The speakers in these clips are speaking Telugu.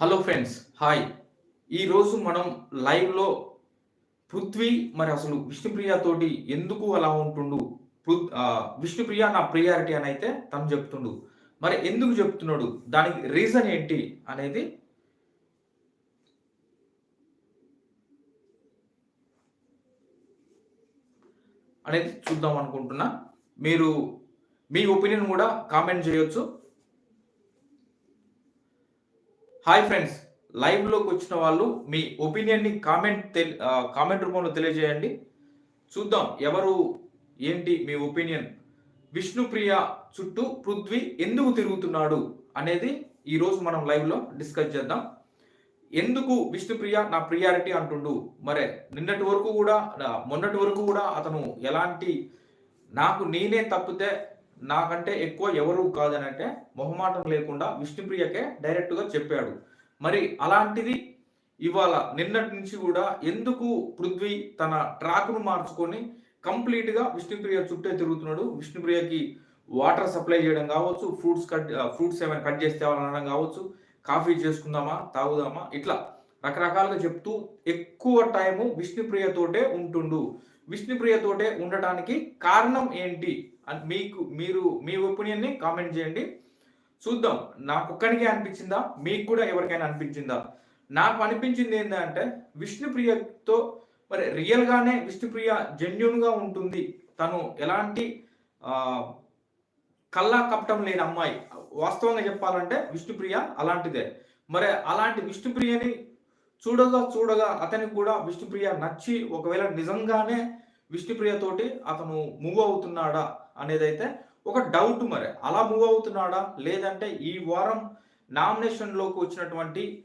హలో ఫ్రెండ్స్ హాయ్ ఈరోజు మనం లైవ్లో పృథ్వీ మరి అసలు విష్ణుప్రియ తోటి ఎందుకు అలా ఉంటుండు? విష్ణుప్రియ నా ప్రియారిటీ అని అయితే తను చెప్తుండు. మరి ఎందుకు చెప్తున్నాడు? దానికి రీజన్ ఏంటి అనేది అనేది చూద్దాం అనుకుంటున్నా. మీరు మీ ఒపీనియన్ కూడా కామెంట్ చేయొచ్చు. హాయ్ ఫ్రెండ్స్ లైవ్లోకి వచ్చిన వాళ్ళు మీ ఒపీనియన్ని కామెంట్ తెల్- కామెంట్ రూపంలో తెలియజేయండి. చూద్దాం ఎవరు ఏంటి మీ ఒపీనియన్ విష్ణుప్రియ చుట్టూ పృథ్వీ ఎందుకు తిరుగుతున్నాడు అనేది ఈరోజు మనం లైవ్లో డిస్కస్ చేద్దాం. ఎందుకు విష్ణుప్రియ నా ప్రియారిటీ అంటుండు? మరే నిన్నటి వరకు కూడా మొన్నటి వరకు కూడా అతను ఎలాంటి నాకు నేనే తప్పితే నాకంటే ఎక్కువ ఎవరు కాదని అంటే మొహమాటం లేకుండా విష్ణుప్రియకే డైరెక్ట్గా చెప్పాడు. మరి అలాంటిది ఇవాళ నిన్నటి నుంచి కూడా ఎందుకు పృథ్వీ తన ట్రాక్ను మార్చుకొని కంప్లీట్గా విష్ణుప్రియ చుట్టే తిరుగుతున్నాడు? విష్ణుప్రియకి వాటర్ సప్లై చేయడం కావచ్చు ఫ్రూట్స్ కట్ ఫ్రూట్స్ ఏమైనా కట్ చేస్తే అనడం కావచ్చు కాఫీ చేసుకుందామా తాగుదామా ఇట్లా రకరకాలుగా చెప్తూ ఎక్కువ టైము విష్ణుప్రియతోటే ఉంటుండు. విష్ణుప్రియతోటే ఉండటానికి కారణం ఏంటి? మీకు మీరు మీ ఒపీనియన్ని కామెంట్ చేయండి. చూద్దాం నాకు ఒక్కడికే అనిపించిందా? మీకు కూడా ఎవరికైనా అనిపించిందా? నాకు అనిపించింది ఏంటంటే విష్ణుప్రియతో మరి రియల్గానే విష్ణుప్రియ జెన్యున్గా ఉంటుంది. తను ఎలాంటి కల్లా కపటం లేని అమ్మాయి. వాస్తవంగా చెప్పాలంటే విష్ణుప్రియ అలాంటిదే. మరి అలాంటి విష్ణుప్రియని చూడగా చూడగా అతనికి కూడా విష్ణుప్రియ నచ్చి ఒకవేళ నిజంగానే విష్ణుప్రియతోటి అతను మూవ్ అవుతున్నాడా? అనేది అయితే ఒక డౌట్ మరి. అలా మూవ్ అవుతున్నాడా? లేదంటే ఈ వారం నామినేషన్లోకి వచ్చినటువంటి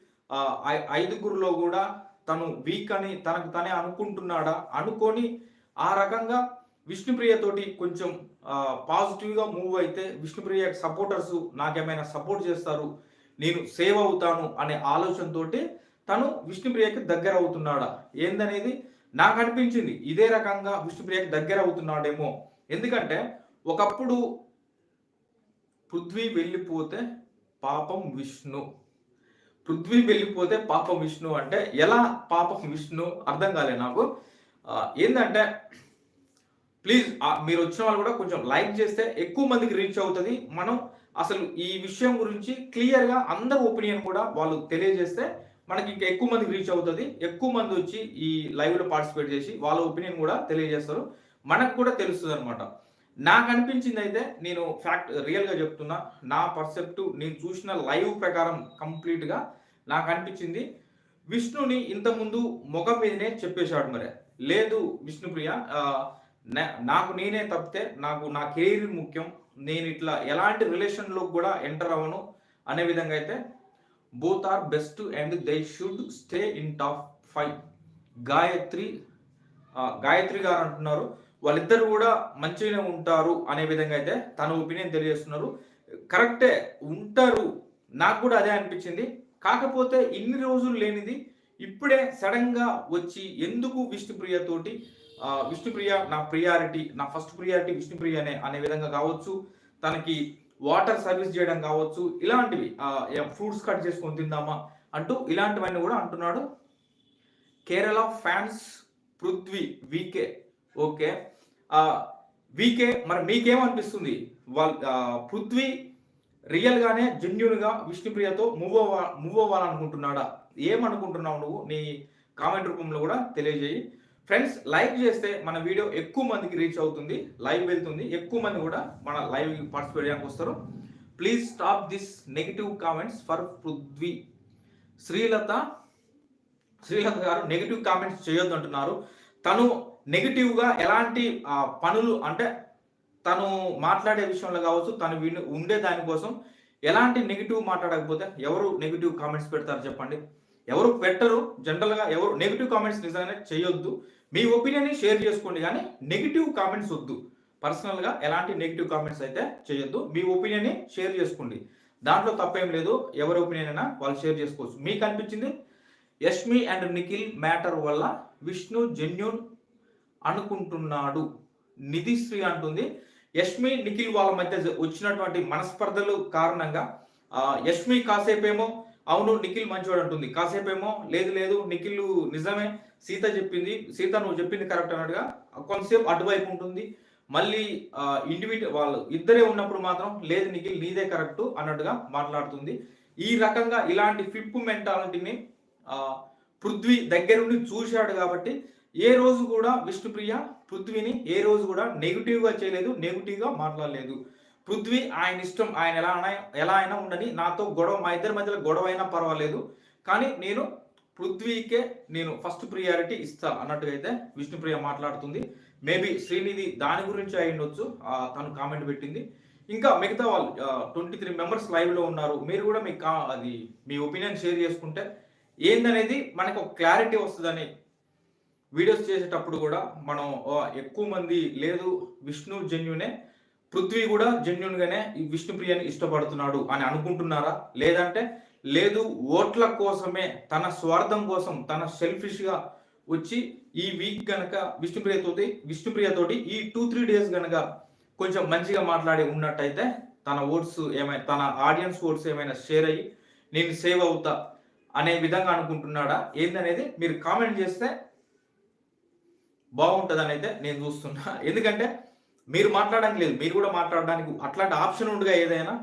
ఐ- ఐదుగురులో కూడా తను వీక్ అని తనకు తనే అనుకుంటున్నాడా? అనుకొని ఆ రకంగా విష్ణుప్రియతోటి కొంచెం పాజిటివ్గా మూవ్ అయితే విష్ణుప్రియ సపోర్టర్స్ నాకేమైనా సపోర్ట్ చేస్తారు నేను సేవ్ అవుతాను అనే ఆలోచనతోటి తను విష్ణుప్రియకి దగ్గర అవుతున్నాడా? ఏందనేది నాకు అనిపించింది. ఇదే రకంగా విష్ణుప్రియకి దగ్గర అవుతున్నాడేమో ఎందుకంటే ఒకప్పుడు పృథ్వీ వెళ్ళిపోతే పాపం విష్ణు. పృథ్వీ వెళ్ళిపోతే పాపం విష్ణు అంటే ఎలా పాపం విష్ణు? అర్థం కాలే నాకు. ఏంటంటే ప్లీజ్ మీరు వచ్చిన వాళ్ళు కూడా కొంచెం లైక్ చేస్తే ఎక్కువ మందికి రీచ్ అవుతుంది. మనం అసలు ఈ విషయం గురించి క్లియర్గా అందరి ఒపీనియన్ కూడా వాళ్ళు తెలియజేస్తే మనకి ఇంకా ఎక్కువ మందికి రీచ్ అవుతుంది. ఎక్కువ మంది వచ్చి ఈ లైవ్లో పార్టిసిపేట్ చేసి వాళ్ళ ఒపీనియన్ కూడా తెలియజేస్తారు. మనకు కూడా తెలుస్తుంది అనమాట నాకు అనిపించింది అయితే నేను ఫ్యాక్ట్ రియల్గా చెప్తున్నా. నా పర్సెప్ట్ నేను చూసిన లైవ్ ప్రకారం కంప్లీట్గా నాకు అనిపించింది. విష్ణుని ఇంతకుముందు ముఖం మీదనే చెప్పేశాడు మరి. లేదు విష్ణుప్రియ నాకు నేనే తప్పితే నాకు నా కెరీర్ ముఖ్యం. నేను ఇట్లా ఎలాంటి రిలేషన్లో కూడా ఎంటర్ అవ్వను అనే విధంగా అయితే both are best and they should stay in top five Gayatri Gayatri గారు అంటున్నారు. వాళ్ళిద్దరు కూడా మంచిగానే ఉంటారు అనే విధంగా అయితే తన ఒపీనియన్ తెలియజేస్తున్నారు. కరెక్టే ఉంటారు. నాకు కూడా అదే అనిపించింది. కాకపోతే ఇన్ని రోజులు లేనిది ఇప్పుడే సడన్గా వచ్చి ఎందుకు విష్ణుప్రియతోటి విష్ణుప్రియ నా ప్రియారిటీ నా ఫస్ట్ ప్రియారిటీ విష్ణుప్రియనే అనే విధంగా కావచ్చు తనకి వాటర్ సర్వీస్ చేయడం కావచ్చు ఇలాంటివి ఫ్రూట్స్ కట్ చేసుకొని తిందామా అంటూ ఇలాంటివన్నీ కూడా అంటున్నాడు Kerala fans Prithvi VK okay. VK మరి మీకేమనిపిస్తుంది? వాళ్ళ పృథ్వీ రియల్ గానే జెన్యున్గా విష్ణుప్రియతో మూవ్ అవ్వా మూవ్ అవ్వాలనుకుంటున్నాడా? ఏమనుకుంటున్నావు నువ్వు? నీ కామెంట్ రూపంలో కూడా తెలియజేయి. ఫ్రెండ్స్ లైక్ చేస్తే మన వీడియో ఎక్కువ మందికి రీచ్ అవుతుంది లైవ్ వెళ్తుంది. ఎక్కువ మంది కూడా మన లైవ్ పార్టిసిపేట్ చేయడానికి వస్తారు. Please stop this negative comments for Prithvi. Srilatha Srilatha గారు నెగిటివ్ కామెంట్స్ చేయొద్దు అంటున్నారు తను నెగిటివ్గా ఎలాంటి పనులు అంటే తను మాట్లాడే విషయంలో కావచ్చు తను విని ఉండే దానికోసం ఎలాంటి నెగిటివ్ మాట్లాడకపోతే ఎవరు నెగిటివ్ కామెంట్స్ పెడతారు చెప్పండి? ఎవరు పెట్టరు జనరల్గా ఎవరు నెగిటివ్ కామెంట్స్ నిజంగానే చేయొద్దు. మీ ఒపీనియన్ని షేర్ చేసుకోండి కానీ నెగిటివ్ కామెంట్స్ వద్దు. పర్సనల్గా ఎలాంటి నెగిటివ్ కామెంట్స్ అయితే చేయొద్దు. మీ ఒపీనియన్ని షేర్ చేసుకోండి. దాంట్లో తప్పేం లేదు. ఎవరి ఒపీనియన్ అయినా వాళ్ళు షేర్ చేసుకోవచ్చు. మీకు అనిపించింది? యష్మి అండ్ నిఖిల్ మ్యాటర్ వల్ల విష్ణు జెన్యున్ అనుకుంటున్నాడు. నిధిశ్రీ అంటుంది. యష్మి నిఖిల్ వాళ్ళ మధ్య వచ్చినటువంటి మనస్పర్ధలు కారణంగా యష్మి కాసేపేమో అవును నిఖిల్ మంచివాడు అంటుంది. కాసేపేమో లేదు లేదు నిఖిల్ నిజమే సీత చెప్పింది సీత నువ్వు చెప్పింది కరెక్ట్ అన్నట్టుగా కొంతసేపు అటువైపు ఉంటుంది. మళ్ళీ ఇండివిజువల్ వాళ్ళు ఇద్దరే ఉన్నప్పుడు మాత్రం లేదు నిఖిల్ నీదే కరెక్ట్ అన్నట్టుగా మాట్లాడుతుంది. ఈ రకంగా ఇలాంటి ఫిప్పు మెంటాలిటీని పృథ్వీ దగ్గరుండి చూశాడు కాబట్టి ఏ రోజు కూడా విష్ణుప్రియ పృథ్వీని ఏ రోజు కూడా నెగిటివ్గా చేయలేదు నెగిటివ్గా మాట్లాడలేదు. పృథ్వీ ఆయన ఇష్టం ఆయన ఎలా ఎలా అయినా ఉండని నాతో గొడవ మా ఇద్దరి మధ్యలో గొడవ అయినా పర్వాలేదు. కానీ నేను పృథ్వీకే నేను ఫస్ట్ ప్రియారిటీ ఇస్తా అన్నట్టుగా అయితే విష్ణుప్రియ మాట్లాడుతుంది. మేబీ శ్రీనిధి దాని గురించి అయి ఉండొచ్చు తను కామెంట్ పెట్టింది. ఇంకా మిగతా వాళ్ళు ట్వంటీ త్రీ మెంబర్స్ లైవ్లో ఉన్నారు. మీరు కూడా మీ కా అది మీ ఒపీనియన్ షేర్ చేసుకుంటే ఏందనేది మనకు ఒక క్లారిటీ వస్తుందని వీడియోస్ చేసేటప్పుడు కూడా మనం ఎక్కువ మంది లేదు విష్ణు జెన్యునే పృథ్వీ కూడా జెన్యున్ గానే ఈ విష్ణుప్రియని ఇష్టపడుతున్నాడు అని అనుకుంటున్నారా? లేదంటే లేదు ఓట్ల కోసమే తన స్వార్థం కోసం తన సెల్ఫిష్గా వచ్చి ఈ వీక్ గనక విష్ణుప్రియతోటి విష్ణుప్రియతోటి ఈ టూ త్రీ డేస్ గనక కొంచెం మంచిగా మాట్లాడి ఉన్నట్టయితే తన ఓట్స్ ఏమైనా తన ఆడియన్స్ ఓట్స్ ఏమైనా షేర్ అయ్యి నేను సేవ్ అవుతా అనే విధంగా అనుకుంటున్నాడా? ఏందనేది మీరు కామెంట్ చేస్తే బాగుంటుందని అయితే నేను చూస్తున్నా. ఎందుకంటే మీరు మాట్లాడడానికి లేదు. మీరు కూడా మాట్లాడడానికి అట్లాంటి ఆప్షన్ ఉండగా ఏదైనా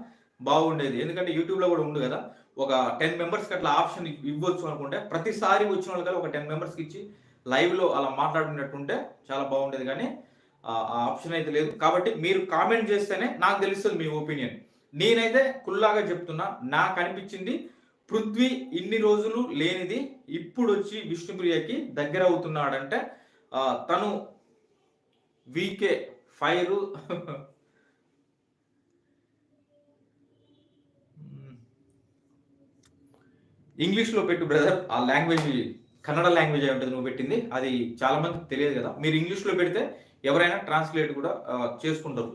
బాగుండేది. ఎందుకంటే యూట్యూబ్లో కూడా ఉండు కదా. ఒక టెన్ మెంబర్స్కి అట్లా ఆప్షన్ ఇవ్వచ్చు అనుకుంటే ప్రతిసారి వచ్చిన వాళ్ళకి ఒక టెన్ మెంబర్స్కి ఇచ్చి లైవ్లో అలా మాట్లాడుకున్నట్టుంటే చాలా బాగుండేది. కానీ ఆ ఆప్షన్ అయితే లేదు. కాబట్టి మీరు కామెంట్ చేస్తేనే నాకు తెలుస్తుంది మీ ఒపీనియన్ నేనైతే కుల్లాగా చెప్తున్నా నాకు అనిపించింది పృథ్వీ ఇన్ని రోజులు లేనిది ఇప్పుడు వచ్చి విష్ణుప్రియకి దగ్గర అవుతున్నాడంటే తను వీకే ఫైర్. ఇంగ్లీష్లో పెట్టు బ్రదర్ ఆ లాంగ్వేజ్ కన్నడ లాంగ్వేజ్ అయి ఉంటుంది నువ్వు పెట్టింది. అది చాలా మంది తెలియదు కదా. మీరు ఇంగ్లీష్లో పెడితే ఎవరైనా ట్రాన్స్లేట్ కూడా చేసుకుంటారు.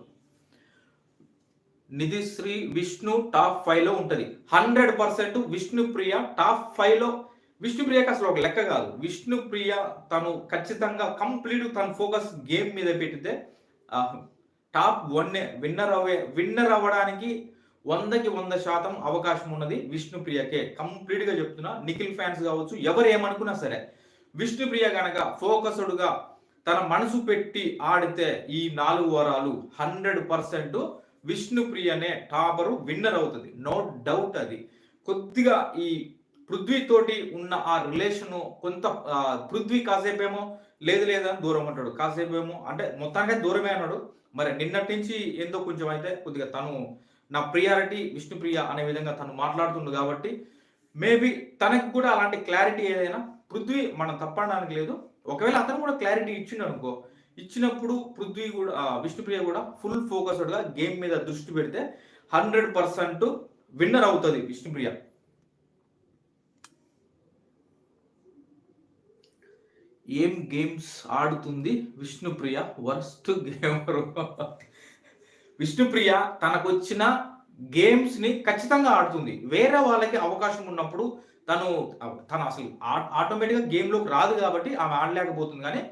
నిధిశ్రీ విష్ణు టాప్ ఫైవ్లో ఉంటుంది. హండ్రెడ్ పర్సెంట్ విష్ణుప్రియ టాప్ ఫైవ్లో లో విష్ణుప్రియకి అసలు ఒక లెక్క కాదు. విష్ణుప్రియ తను ఖచ్చితంగా కంప్లీట్ తన ఫోకస్ గేమ్ మీద పెట్టితే టాప్ వన్ విన్నర్ అవే విన్నర్ అవ్వడానికి వందకి వంద శాతం అవకాశం ఉన్నది విష్ణుప్రియకే. కంప్లీట్గా చెప్తున్నా నిఖిల్ ఫ్యాన్స్ కావచ్చు ఎవరు ఏమనుకున్నా సరే విష్ణుప్రియ గనక ఫోకస్డ్గా తన మనసు పెట్టి ఆడితే ఈ నాలుగు వారాలు హండ్రెడ్ పర్సెంట్ విష్ణుప్రియనే టాపరు విన్నర్ అవుతుంది. నో డౌట్ అది. కొద్దిగా ఈ పృథ్వీ తోటి ఉన్న ఆ రిలేషన్ కొంత పృథ్వీ కాసేపేమో లేదు లేదని దూరం అంటాడు. కాసేపేమో అంటే మొత్తానికి దూరమే అన్నాడు. మరి నిన్నటి నుంచి ఏందో కొంచెం అయితే కొద్దిగా తను నా ప్రియారిటీ విష్ణుప్రియ అనే విధంగా తను మాట్లాడుతుండు కాబట్టి మేబీ తనకు కూడా అలాంటి క్లారిటీ ఏదైనా పృథ్వీ మనం తప్పడానికి లేదు. ఒకవేళ అతను కూడా క్లారిటీ ఇచ్చిండు అనుకో ఇచ్చినప్పుడు పృథ్వీ కూడా విష్ణుప్రియ కూడా ఫుల్ ఫోకస్డ్గా గేమ్ మీద దృష్టి పెడితే హండ్రెడ్ పర్సెంట్ విన్నర్ అవుతుంది విష్ణుప్రియ ఏం గేమ్స్ ఆడుతుంది విష్ణుప్రియ? వర్స్ట్ గేమర్ విష్ణుప్రియ తనకు వచ్చిన గేమ్స్ని ఖచ్చితంగా ఆడుతుంది. వేరే వాళ్ళకి అవకాశం ఉన్నప్పుడు తను తను అసలు ఆటోమేటిక్గా రాదు కాబట్టి ఆమె ఆడలేకపోతుంది. కానీ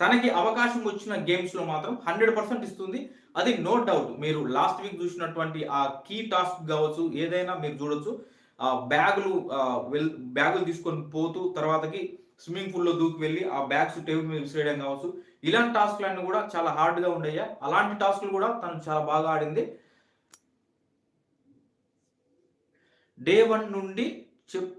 తనకి అవకాశం వచ్చిన గేమ్స్లో మాత్రం హండ్రెడ్ పర్సెంట్ ఇస్తుంది. అది నో డౌట్. మీరు లాస్ట్ వీక్ చూసినటువంటి ఆ కీ టాస్క్ కావచ్చు ఏదైనా మీరు చూడొచ్చు. ఆ బ్యాగులు వెల్ బ్యాగులు తీసుకొని పోతూ తర్వాతకి స్విమ్మింగ్ పూల్లో దూకి వెళ్ళి ఆ బ్యాగ్స్ టేబుల్ మీద విసిరేయడం కావచ్చు. ఇలాంటి టాస్క్లు అన్నీ కూడా చాలా హార్డ్గా ఉండయ్యా అలాంటి టాస్క్లు కూడా తను చాలా బాగా ఆడింది. డే వన్ నుండి చెప్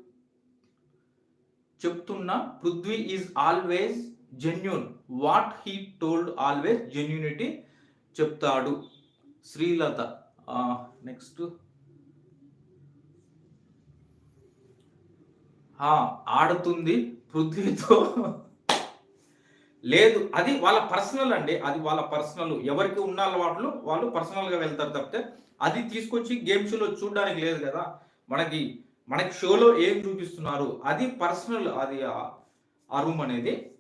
చెప్తున్న Prithvi is always genuine. What he told always genuinity చెప్తాడు శ్రీలత. నెక్స్ట్. ఆడుతుంది. పృథ్వీతో లేదు అది వాళ్ళ పర్సనల్ అండి అది వాళ్ళ పర్సనల్. ఎవరికి ఉన్న అలవాట్లు వాళ్ళు పర్సనల్గా వెళ్తారు తప్పితే అది తీసుకొచ్చి గేమ్ షోలో చూడడానికి లేదు కదా. మనకి మనకి షోలో ఏం చూపిస్తున్నారు? అది పర్సనల్ అది ఆ- రూమ్ అనేది.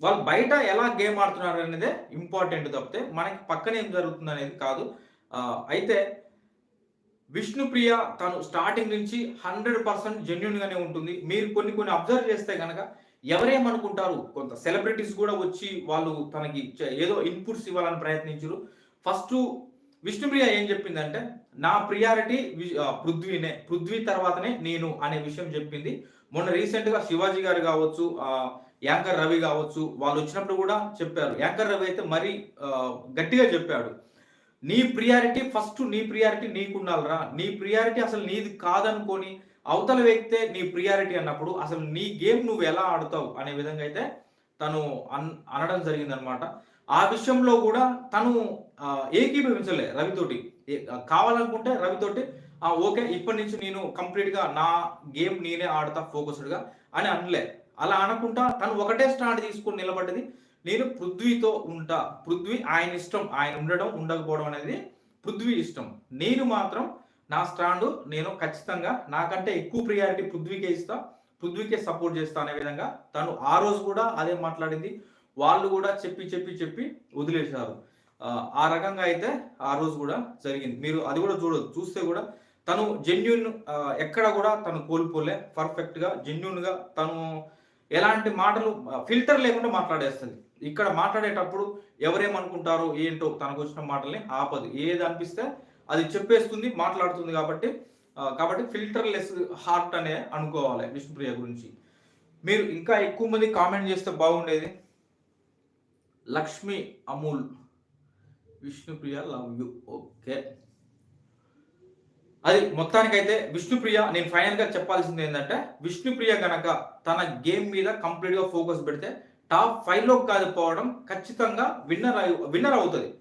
వాళ్ళు బయట ఎలా గేమ్ ఆడుతున్నారు అనేది ఇంపార్టెంట్ తప్పితే మనకి పక్కన ఏం జరుగుతుంది అనేది కాదు అయితే విష్ణుప్రియ తను స్టార్టింగ్ నుంచి హండ్రెడ్ పర్సెంట్ జెన్యున్ గానే ఉంటుంది. మీరు కొన్ని కొన్ని అబ్జర్వ్ చేస్తే కనుక ఎవరేమనుకుంటారు? కొంత సెలబ్రిటీస్ కూడా వచ్చి వాళ్ళు తనకి ఏదో ఇన్పుట్స్ ఇవ్వాలని ప్రయత్నించారు. ఫస్ట్ విష్ణుప్రియ ఏం చెప్పిందంటే నా ప్రియారిటీ పృథ్వీనే పృథ్వీ తర్వాతనే నేను అనే విషయం చెప్పింది. మొన్న రీసెంట్గా శివాజీ గారు కావచ్చు ఆ, యాంకర్ రవి కావచ్చు వాళ్ళు వచ్చినప్పుడు కూడా చెప్పారు. యాంకర్ రవి అయితే మరీ గట్టిగా చెప్పాడు. నీ ప్రియారిటీ ఫస్ట్ నీ ప్రియారిటీ నీకు ఉండాలిరా నీ ప్రియారిటీ అసలు నీది కాదనుకొని అవతల వ్యక్తే నీ ప్రియారిటీ అన్నప్పుడు అసలు నీ గేమ్ నువ్వు ఎలా ఆడుతావు అనే విధంగా అయితే తను అన్ అనడం జరిగిందనమాట ఆ విషయంలో కూడా తను ఏకీభవించలే రవితోటి. కావాలనుకుంటే రవితోటి ఓకే ఇప్పటి నుంచి నేను కంప్లీట్గా నా గేమ్ నేనే ఆడతా ఫోకస్డ్గా అని అనలే. అలా అనకుండా తను ఒకటే స్టాండ్ తీసుకుని నిలబడ్డది. నేను పృథ్వీతో ఉంటా. పృథ్వీ ఆయన ఇష్టం. ఆయన ఉండడం ఉండకపోవడం అనేది పృథ్వీ ఇష్టం. నేను మాత్రం నా స్టాండ్ నేను ఖచ్చితంగా నాకంటే ఎక్కువ ప్రియారిటీ పృథ్వీకే ఇస్తా. పృథ్వీకే సపోర్ట్ చేస్తా అనే విధంగా తను ఆ రోజు కూడా అదే మాట్లాడింది. వాళ్ళు కూడా చెప్పి చెప్పి చెప్పి వదిలేశారు. ఆ, రకంగా అయితే ఆ రోజు కూడా జరిగింది. మీరు అది కూడా చూడదు చూస్తే కూడా తను జెన్యున్ ఎక్కడ కూడా తను కోల్పోలే. పర్ఫెక్ట్గా జెన్యున్గా తను ఎలాంటి మాటలు ఫిల్టర్ లేకుండా మాట్లాడేస్తుంది. ఇక్కడ మాట్లాడేటప్పుడు ఎవరేమనుకుంటారో ఏంటో తనకు వచ్చిన మాటల్ని ఆపదు. ఏది అనిపిస్తే అది చెప్పేస్తుంది మాట్లాడుతుంది కాబట్టి కాబట్టి ఫిల్టర్ లెస్ హార్ట్ అనే అనుకోవాలి విష్ణుప్రియ గురించి. మీరు ఇంకా ఎక్కువ మంది కామెంట్ చేస్తే బాగుండేది. Lakshmi Amul Vishnupriya love you. Okay. అది మొత్తానికైతే విష్ణుప్రియ నేను ఫైనల్గా చెప్పాల్సింది ఏంటంటే విష్ణుప్రియ గనక తన గేమ్ మీద కంప్లీట్గా ఫోకస్ పెడితే టాప్ ఫైవ్లో కాదు పోవడం ఖచ్చితంగా విన్నర్ విన్నర్ అవుతుంది.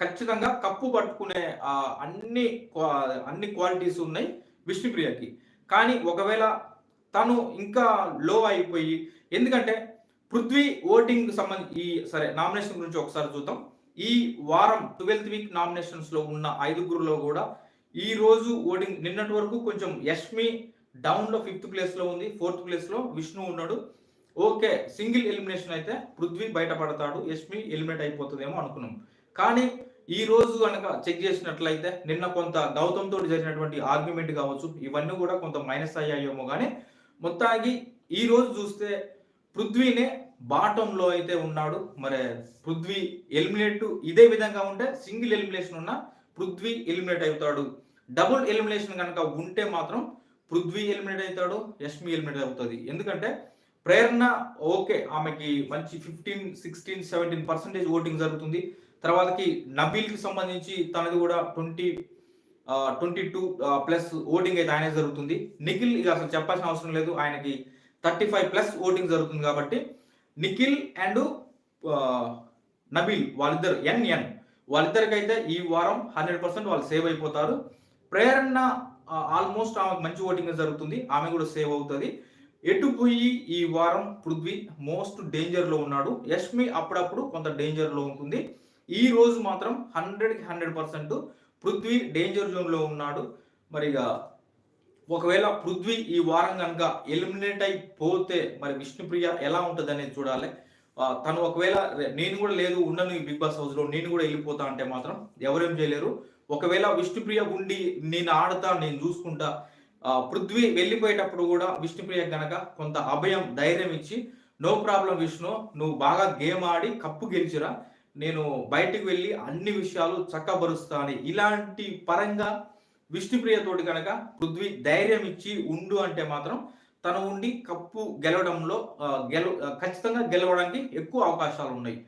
ఖచ్చితంగా కప్పు పట్టుకునే అన్ని క్వా- అన్ని క్వాలిటీస్ ఉన్నాయి విష్ణుప్రియకి. కానీ ఒకవేళ తను ఇంకా లో అయిపోయి ఎందుకంటే పృథ్వీ ఓటింగ్ సంబంధించి ఈ సరే నామినేషన్ గురించి ఒకసారి చూద్దాం. ఈ వారం ట్వెల్త్ వీక్ నామినేషన్స్లో ఉన్న ఐదుగురులో కూడా ఈ రోజు ఓటింగ్ నిన్నటి వరకు కొంచెం యష్మి డౌన్లో ఫిఫ్త్ ప్లేస్లో ఉంది ఫోర్త్ ప్లేస్లో విష్ణు ఉన్నాడు. ఓకే సింగిల్ ఎలిమినేషన్ అయితే పృథ్వీ బయటపడతాడు యష్మి ఎలిమినేట్ అయిపోతుందేమో అనుకున్నాం. కానీ ఈ రోజు కనుక చెక్ చేసినట్లయితే నిన్న కొంత గౌతమ్ తోటి జరిగినటువంటి ఆర్గ్యుమెంట్ కావచ్చు ఇవన్నీ కూడా కొంత మైనస్ అయ్యాయేమో కానీ మొత్తానికి ఈ రోజు చూస్తే పృథ్వీనే బాటంలో అయితే ఉన్నాడు. మరి పృథ్వీ ఎలిమినేట్ ఇదే విధంగా ఉంటే సింగిల్ ఎలిమినేషన్ ఉన్న పృథ్వీ ఎలిమినేట్ అవుతాడు. డబుల్ ఎలిమినేషన్ కనుక ఉంటే మాత్రం పృథ్వీ ఎలిమినేట్ అవుతాడు యష్మి ఎలిమినేట్ అవుతుంది. ఎందుకంటే ప్రేరణ ఓకే ఆమెకి మంచి fifteen sixteen seventeen percentage voting జరుగుతుంది. తర్వాతకి నబీల్కి సంబంధించి తనది కూడా twenty twenty two plus voting అయితే ఆయనే జరుగుతుంది. నిఖిల్ ఇక అసలు చెప్పాల్సిన అవసరం లేదు. ఆయనకి థర్టీ ఫైవ్ ప్లస్ ఓటింగ్ జరుగుతుంది కాబట్టి నిఖిల్ అండ్ నబీల్ వాళ్ళిద్దరు ఎన్ ఎన్ వాళ్ళిద్దరికైతే ఈ వారం హండ్రెడ్ పర్సెంట్ వాళ్ళు సేవ్ అయిపోతారు. ప్రేరణ ఆల్మోస్ట్ ఆమెకు మంచి ఓటింగ్ జరుగుతుంది. ఆమె కూడా సేవ్ అవుతుంది. ఎటు పోయి ఈ వారం పృథ్వీ మోస్ట్ డేంజర్లో ఉన్నాడు? యష్మి అప్పుడప్పుడు కొంత డేంజర్లో ఉంటుంది. ఈ రోజు మాత్రం హండ్రెడ్కి హండ్రెడ్ పర్సెంట్ పృథ్వీ డేంజర్ జోన్లో ఉన్నాడు. మరి ఇక ఒకవేళ పృథ్వీ ఈ వారం కనుక ఎలిమినేట్ అయిపోతే మరి విష్ణుప్రియ ఎలా ఉంటుంది అనేది చూడాలి. తను ఒకవేళ నేను కూడా లేదు ఉండను ఈ బిగ్ బాస్ హౌస్లో నేను కూడా వెళ్ళిపోతా అంటే మాత్రం ఎవరేం చేయలేరు. ఒకవేళ విష్ణుప్రియ ఉండి నేను ఆడతా నేను చూసుకుంటా పృథ్వీ వెళ్ళిపోయేటప్పుడు కూడా విష్ణుప్రియ గనక కొంత అభయం ధైర్యం ఇచ్చి నో ప్రాబ్లం విష్ణు నువ్వు బాగా గేమ్ ఆడి కప్పు గెలిచిరా నేను బయటికి వెళ్ళి అన్ని విషయాలు చక్కబరుస్తాను. ఇలాంటి పరంగా విష్ణుప్రియ తోటి కనుక పృథ్వీ ధైర్యం ఇచ్చి ఉండు అంటే మాత్రం తను ఉండి కప్పు గెలవడంలో గెల ఖచ్చితంగా గెలవడానికి ఎక్కువ అవకాశాలు ఉన్నాయి.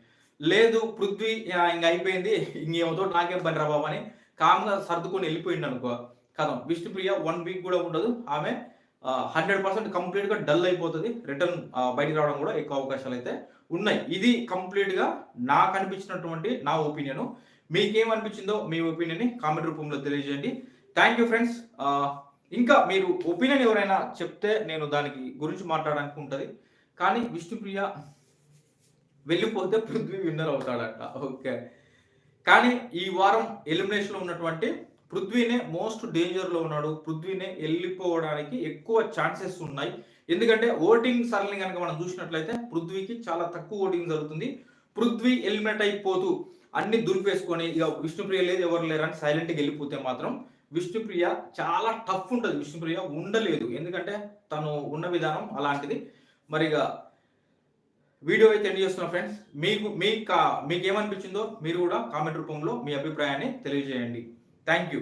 లేదు పృథ్వీ ఇంక అయిపోయింది ఇంకేమతో నాకేం పని రా బాబు అని కామ్గా సర్దుకొని వెళ్ళిపోయింది అనుకో కథం విష్ణుప్రియ వన్ వీక్ కూడా ఉండదు. ఆమె హండ్రెడ్ పర్సెంట్ కంప్లీట్గా డల్ అయిపోతుంది. రిటర్న్ బయటికి రావడం కూడా ఎక్కువ అవకాశాలు అయితే ఉన్నాయి. ఇది కంప్లీట్గా నాకు అనిపించినటువంటి నా ఒపీనియన్ మీకేమనిపించిందో మీ ఒపీనియన్ని కామెంట్ రూపంలో తెలియజేయండి. థ్యాంక్ యూ ఫ్రెండ్స్ ఇంకా మీరు ఒపీనియన్ ఎవరైనా చెప్తే నేను దానికి గురించి మాట్లాడడానికి ఉంటుంది. కానీ విష్ణుప్రియ వెళ్ళిపోతే పృథ్వీ విన్నర్ అవుతాడంట. ఓకే. కానీ ఈ వారం ఎలిమినేషన్లో ఉన్నటువంటి పృథ్వీనే మోస్ట్ డేంజర్లో ఉన్నాడు. పృథ్వీనే వెళ్ళిపోవడానికి ఎక్కువ ఛాన్సెస్ ఉన్నాయి. ఎందుకంటే ఓటింగ్ సరళి కనుక మనం చూసినట్లయితే పృథ్వీకి చాలా తక్కువ ఓటింగ్ జరుగుతుంది. పృథ్వీ ఎలిమినేట్ అయిపోతూ అన్ని దులిపేసుకొని ఇక విష్ణుప్రియ లేదు ఎవరు లేరని సైలెంట్గా వెళ్ళిపోతే మాత్రం విష్ణుప్రియ చాలా టఫ్ ఉంటుంది. విష్ణుప్రియ ఉండలేదు. ఎందుకంటే తను ఉన్న విధానం అలాంటిది. మరిగా వీడియో అయితే ఎండ్ చేస్తున్నా ఫ్రెండ్స్. మీకు మీకు మీకు ఏమనిపించిందో మీరు కూడా కామెంట్ రూపంలో మీ అభిప్రాయాన్ని తెలియజేయండి. Thank you